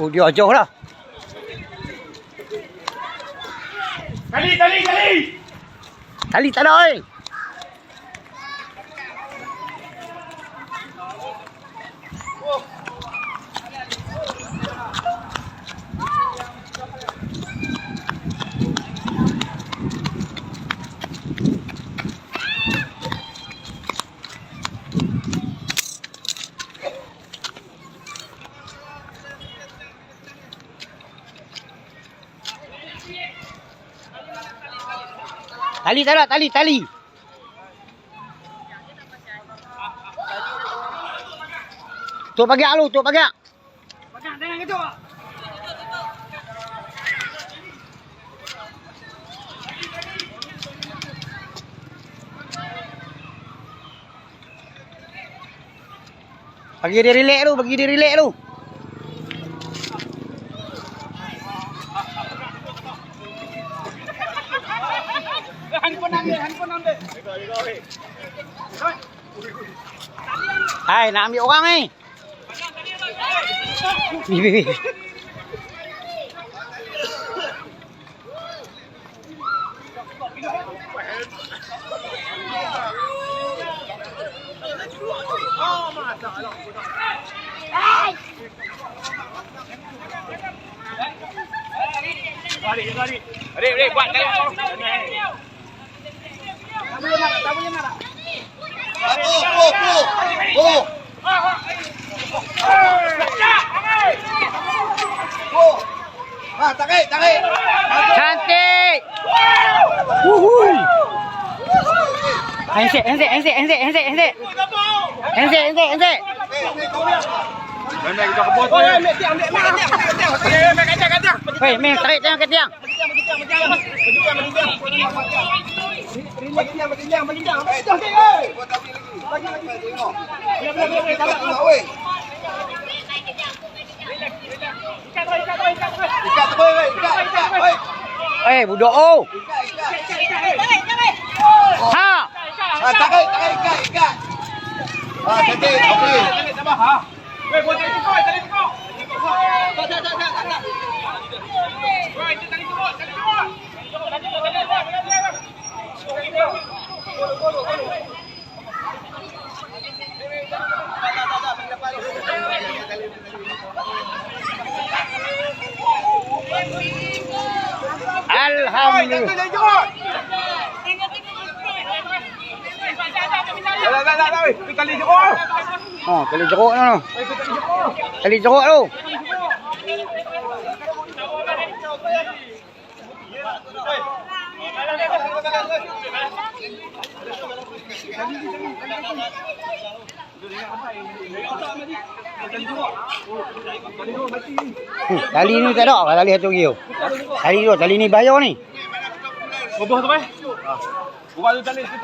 ਹੋ ਗਿਆ ਜੋਹੜਾ Dali, dali, dali! Dali, taloy! Tali tak ada. Tali tali. Tu pagi lu, tu pagi. Pegang tangan gitu. Bagi dia relax lu, bagi dia relax lu. ai nam điệu căng đi. Đi đi đi. Đi đi đi, quạt cái này. Taki, taki. Chanti. Wuhui. Anh sẽ, anh sẽ, anh sẽ, anh sẽ, anh sẽ, anh sẽ. Anh sẽ, anh sẽ, anh sẽ. Mày mày cho bot. Ôi, mẹ tiang, mẹ tiang, mẹ tiang. Mẹ cái tiang, cái tiang. Wei, mẹ tarik tiang cái tiang. Bagi tiang, bagi tiang, bagi tiang. Eh, dah tiang. Bagi lagi. Bagi lagi. Dah dah dah dah. Eh, budak oh. Ha. Tarik, tarik, ikat, ikat. Ah, cantik. Okey. Buat tali tukar, tali tukar. Tak, tak, tak, tak, tak. Weh, itu tali tukar, tali tukar. Tali tukar, tali tukar, Alhamdulillah. Dala, dala, dala. Kalidyo ko. Oh, kalidyo ko. Ano? Kalidyo ko. Ano? Kalidyo ko. Oh. Tali ni tak ada tali satu kilo? Tali tu, tali ni bayar ni. Bubuh tu, weh. Bubuh tu tali, tali.